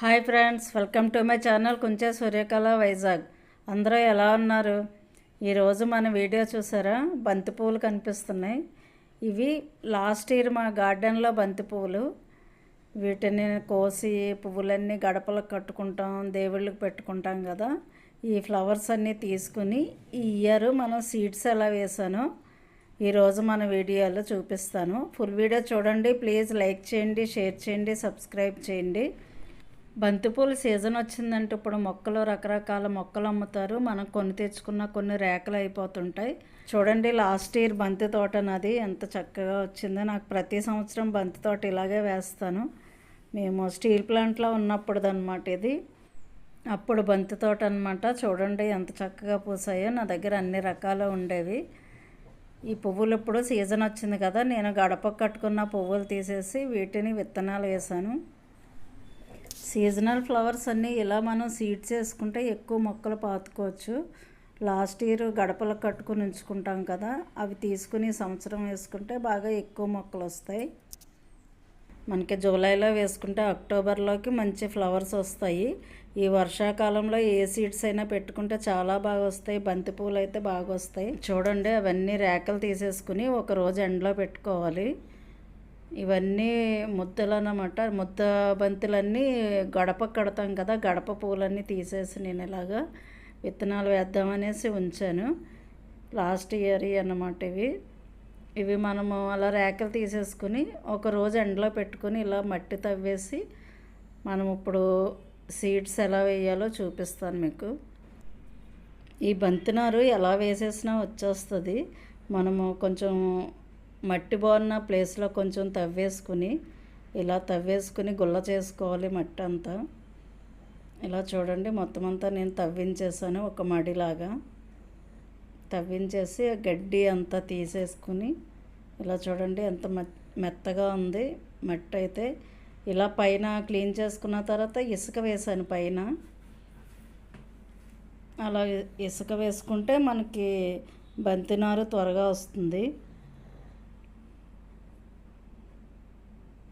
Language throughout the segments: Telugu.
Hi friends welcome to my channel Kunche Suryakala Vizag. అందరూ ఎలా ఉన్నారు? ఈరోజు మన వీడియో చూసారా? బంతి పువ్వులు కనిపిస్తున్నాయి. ఇవి లాస్ట్ ఇయర్ మా గార్డెన్లో బంతి పువ్వులు. వీటిని కోసి పువ్వులన్నీ గడపలకు కట్టుకుంటాం దేవుళ్ళకి పెట్టుకుంటాం కదా. ఈ ఫ్లవర్స్ అన్నీ తీసుకుని ఈ ఇయర్ మనం సీడ్స్ ఎలా వేసానో ఈరోజు మన వీడియోలో చూపిస్తాను. ఫుల్ వీడియో చూడండి ప్లీజ్ లైక్ చేయండి షేర్ చేయండి సబ్స్క్రైబ్ చేయండి. బంతిపూల సీజన్ వచ్చిందంటే ఇప్పుడు మొక్కలు రకరకాల మొక్కలు అమ్ముతారు. మనం కొని తెచ్చుకున్న కొన్ని రేకలు అయిపోతుంటాయి. చూడండి లాస్ట్ ఇయర్ బంతి తోట నాది ఎంత చక్కగా వచ్చిందో. నాకు ప్రతి సంవత్సరం బంతి తోట ఇలాగే వేస్తాను. మేము స్టీల్ ప్లాంట్లో ఉన్నప్పుడు అనమాట ఇది. అప్పుడు బంతి తోట అనమాట చూడండి ఎంత చక్కగా పూసాయో. నా దగ్గర అన్ని రకాలు ఉండేవి. ఈ పువ్వులు ఇప్పుడు సీజన్ వచ్చింది కదా నేను గడపకు కట్టుకున్న పువ్వులు తీసేసి వీటిని విత్తనాలు వేసాను. సీజనల్ ఫ్లవర్స్ అన్నీ ఇలా మనం సీడ్స్ వేసుకుంటే ఎక్కువ మొక్కలు పాతుకోవచ్చు. లాస్ట్ ఇయర్ గడపలకు కట్టుకుని ఉంచుకుంటాం కదా అవి తీసుకుని సంవత్సరం వేసుకుంటే బాగా ఎక్కువ మొక్కలు వస్తాయి. మనకి జూలైలో వేసుకుంటే అక్టోబర్లోకి మంచి ఫ్లవర్స్ వస్తాయి. ఈ వర్షాకాలంలో ఏ సీడ్స్ అయినా పెట్టుకుంటే చాలా బాగా వస్తాయి బంతి పూలు అయితే బాగా వస్తాయి. చూడండి అవన్నీ రేకలు తీసేసుకుని ఒక రోజు ఎండలో పెట్టుకోవాలి. ఇవన్నీ ముద్దలు అన్నమాట ముద్ద బంతులన్నీ గడప కడతాం కదా గడప పూలన్నీ తీసేసి నేను ఇలాగా విత్తనాలు వేద్దామనేసి ఉంచాను. లాస్ట్ ఇయర్ అన్నమాట ఇవి. ఇవి మనము అలా రేకలు తీసేసుకుని ఒక రోజు ఎండలో పెట్టుకుని ఇలా మట్టి తవ్వేసి మనం ఇప్పుడు సీడ్స్ ఎలా వేయాలో చూపిస్తాను మీకు. ఈ బంతినారు ఎలా వేసేసినా వచ్చేస్తుంది. మనము కొంచెం మట్టి బాగున్న ప్లేస్లో కొంచెం తవ్వేసుకుని ఇలా తవ్వేసుకుని గుల్ల చేసుకోవాలి మట్టి అంతా ఇలా చూడండి మొత్తం అంతా నేను తవ్వించేసాను ఒక మడిలాగా. తవ్వించేసి గడ్డి అంతా తీసేసుకుని ఇలా చూడండి ఎంత మెత్తగా ఉంది మట్టి అయితే ఇలా పైన క్లీన్ చేసుకున్న తర్వాత ఇసుక వేసాను పైన. అలా ఇసుక వేసుకుంటే మనకి బంతినారు త్వరగా వస్తుంది.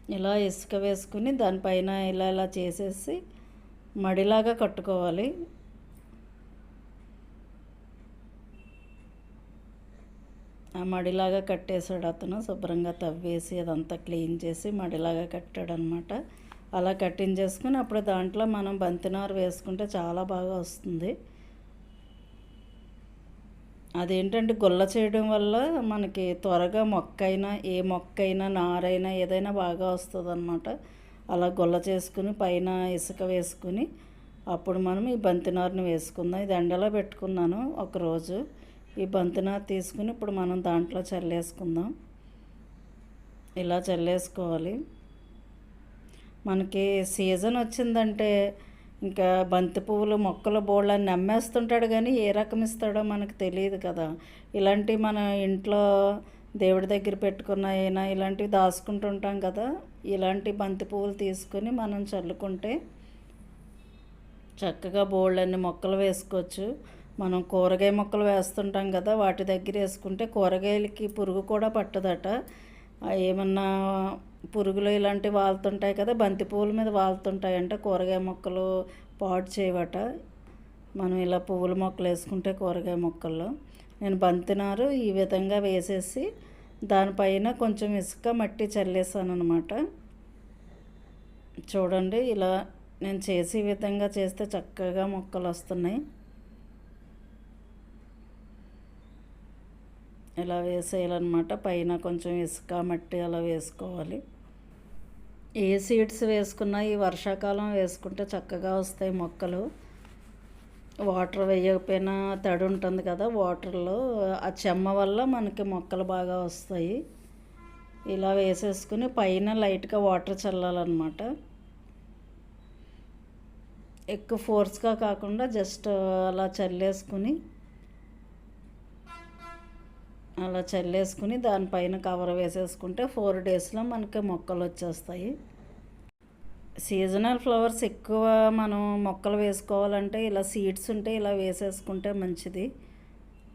ఇలా ఇసుక వేసుకుని దానిపైన ఇలా ఇలా చేసేసి మడిలాగా కట్టుకోవాలి. ఆ మడిలాగా కట్టేశాడు అతను శుభ్రంగా తవ్వేసి అదంతా క్లీన్ చేసి మడిలాగా కట్టాడు అనమాట అలా కట్టించేసుకుని అప్పుడు దాంట్లో మనం బంతినారు వేసుకుంటే చాలా బాగా వస్తుంది. అదేంటంటే గుల్ల చేయడం వల్ల మనకి త్వరగా మొక్క అయినా ఏ మొక్క అయినా నారైనా ఏదైనా బాగా వస్తుంది అనమాట అలా గుల్ల చేసుకుని పైన ఇసుక వేసుకుని అప్పుడు మనం ఈ బంతినారుని వేసుకుందాం. ఇది ఎండలో పెట్టుకున్నాను ఒకరోజు. ఈ బంతినారు తీసుకుని ఇప్పుడు మనం దాంట్లో చల్లేసుకుందాం. ఇలా చల్లేసుకోవాలి. మనకి సీజన్ వచ్చిందంటే ఇంకా బంతి పువ్వులు మొక్కలు బోళ్ళని నమ్మేస్తుంటాడు కానీ ఏ రకం ఇస్తాడో మనకు తెలియదు కదా. ఇలాంటివి మన ఇంట్లో దేవుడి దగ్గర పెట్టుకున్న అయినా ఇలాంటివి దాచుకుంటుంటాం కదా. ఇలాంటి బంతి పువ్వులు తీసుకొని మనం చల్లుకుంటే చక్కగా బోళ్ళన్ని మొక్కలు వేసుకోవచ్చు. మనం కూరగాయ మొక్కలు వేస్తుంటాం కదా వాటి దగ్గర వేసుకుంటే కూరగాయలకి పురుగు కూడా పట్టదట. ఏమన్నా పురుగులు ఇలాంటివి వాళ్తుంటాయి కదా బంతి పువ్వుల మీద వాళ్తుంటాయి అంటే కూరగాయ మొక్కలు పాడు చేయవట. మనం ఇలా పువ్వుల మొక్కలు వేసుకుంటే కూరగాయ మొక్కల్లో. నేను బంతినారు ఈ విధంగా వేసేసి దానిపైన కొంచెం ఇసుక మట్టి చల్లేసాను అనమాట చూడండి ఇలా నేను చేసే విధంగా చేస్తే చక్కగా మొక్కలు వస్తున్నాయి ఇలా వేసేయాలన్నమాట. పైన కొంచెం ఇసుక మట్టి అలా వేసుకోవాలి. ఏ సీడ్స్ వేసుకున్నా ఈ వర్షాకాలం వేసుకుంటే చక్కగా వస్తాయి మొక్కలు. వాటర్ వేయకపోయినా తడి ఉంటుంది కదా వాటర్లో ఆ చెమ్మ వల్ల మనకి మొక్కలు బాగా వస్తాయి. ఇలా వేసేసుకుని పైన లైట్గా వాటర్ చల్లాలన్నమాట. ఎక్కువ ఫోర్స్గా కాకుండా జస్ట్ అలా చల్లేసుకుని అలా చల్లేసుకుని దానిపైన కవర్ వేసేసుకుంటే ఫోర్ డేస్లో మనకి మొక్కలు వచ్చేస్తాయి. సీజనల్ ఫ్లవర్స్ ఎక్కువ మనం మొక్కలు వేసుకోవాలంటే ఇలా సీడ్స్ ఉంటే ఇలా వేసేసుకుంటే మంచిది.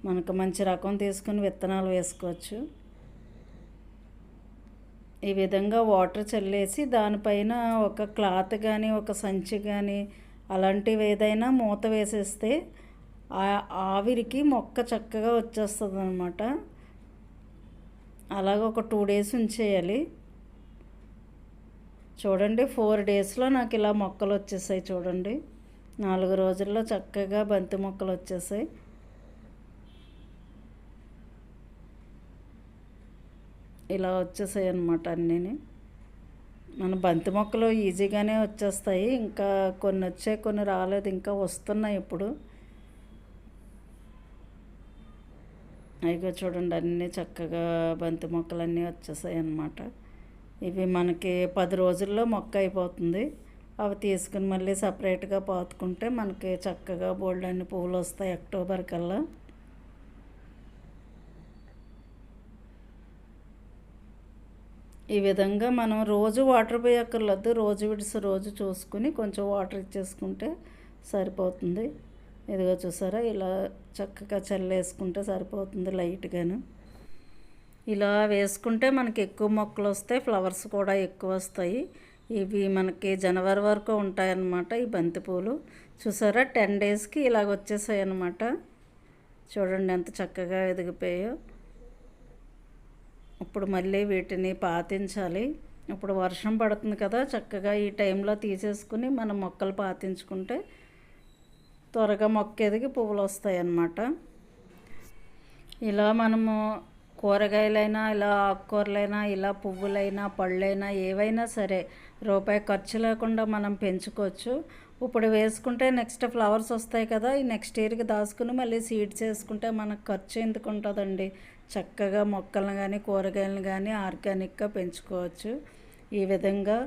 మనకు మంచి రకం తీసుకుని విత్తనాలు వేసుకోవచ్చు. ఈ విధంగా వాటర్ చల్లేసి దానిపైన ఒక క్లాత్ కానీ ఒక సంచి కానీ అలాంటివి ఏదైనా మూత వేసేస్తే ఆవిరికి మొక్క చక్కగా వచ్చేస్తుంది అనమాట అలాగ ఒక టూ డేస్ ఉంచేయాలి. చూడండి ఫోర్ డేస్లో నాకు ఇలా మొక్కలు వచ్చేసాయి చూడండి. నాలుగు రోజుల్లో చక్కగా బంతి మొక్కలు వచ్చేసాయి. ఇలా వచ్చేసాయి అనమాట అన్నీ మన బంతి మొక్కలు ఈజీగానే వచ్చేస్తాయి. ఇంకా కొన్ని వచ్చాయి కొన్ని రాలేదు. ఇంకా వస్తున్నాయి ఇప్పుడు. అయిగా చూడండి అన్నీ చక్కగా బంతి మొక్కలు అన్నీ వచ్చేసాయి అన్నమాట ఇవి మనకి పది రోజుల్లో మొక్క అయిపోతుంది. అవి తీసుకుని మళ్ళీ సపరేట్గా పాతుకుంటే మనకి చక్కగా బోల్డ్ అన్ని పువ్వులు వస్తాయి అక్టోబర్ కల్లా. ఈ విధంగా మనం రోజు వాటర్ పోయక్కర్లేదు రోజు విడిసి రోజు చూసుకుని కొంచెం వాటర్ ఇచ్చేసుకుంటే సరిపోతుంది. ఇదిగో చూసారా ఇలా చక్కగా చల్లేసుకుంటే సరిపోతుంది లైట్గాను. ఇలా వేసుకుంటే మనకి ఎక్కువ మొక్కలు వస్తాయి ఫ్లవర్స్ కూడా ఎక్కువ వస్తాయి. ఇవి మనకి జనవరి వరకు ఉంటాయన్నమాట ఈ బంతిపూలు చూసారా టెన్ డేస్కి ఇలాగ వచ్చేసాయి అన్నమాట చూడండి ఎంత చక్కగా ఎదిగిపోయాయో. ఇప్పుడు మళ్ళీ వీటిని పాతించాలి. ఇప్పుడు వర్షం పడుతుంది కదా చక్కగా ఈ టైంలో తీసేసుకుని మనం మొక్కలు పాతించుకుంటే త్వరగా మొక్క ఎదిగి పువ్వులు వస్తాయి అన్నమాట ఇలా మనము కూరగాయలైనా ఇలా ఆకుకూరలైనా ఇలా పువ్వులైనా పళ్ళైనా ఏవైనా సరే రూపాయి ఖర్చు లేకుండా మనం పెంచుకోవచ్చు. ఇప్పుడు వేసుకుంటే నెక్స్ట్ ఫ్లవర్స్ వస్తాయి కదా ఈ నెక్స్ట్ ఇయర్కి దాచుకుని మళ్ళీ సీడ్స్ వేసుకుంటే మనకు ఖర్చు ఎందుకు ఉంటుందండి? చక్కగా మొక్కలను కానీ కూరగాయలను కానీ ఆర్గానిక్గా పెంచుకోవచ్చు. ఈ విధంగా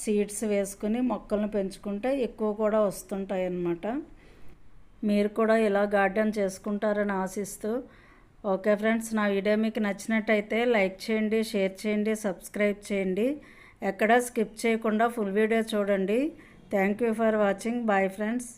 సీడ్స్ వేసుకుని మొక్కలను పెంచుకుంటే ఎక్కువ కూడా వస్తుంటాయి అన్నమాట మీరు కూడా ఇలా గార్డెన్ చేసుకుంటారని ఆశిస్తూ ఓకే ఫ్రెండ్స్ నా వీడియో మీకు నచ్చినట్టయితే లైక్ చేయండి షేర్ చేయండి సబ్స్క్రైబ్ చేయండి. ఎక్కడా స్కిప్ చేయకుండా ఫుల్ వీడియో చూడండి. Thank you for watching. Bye friends.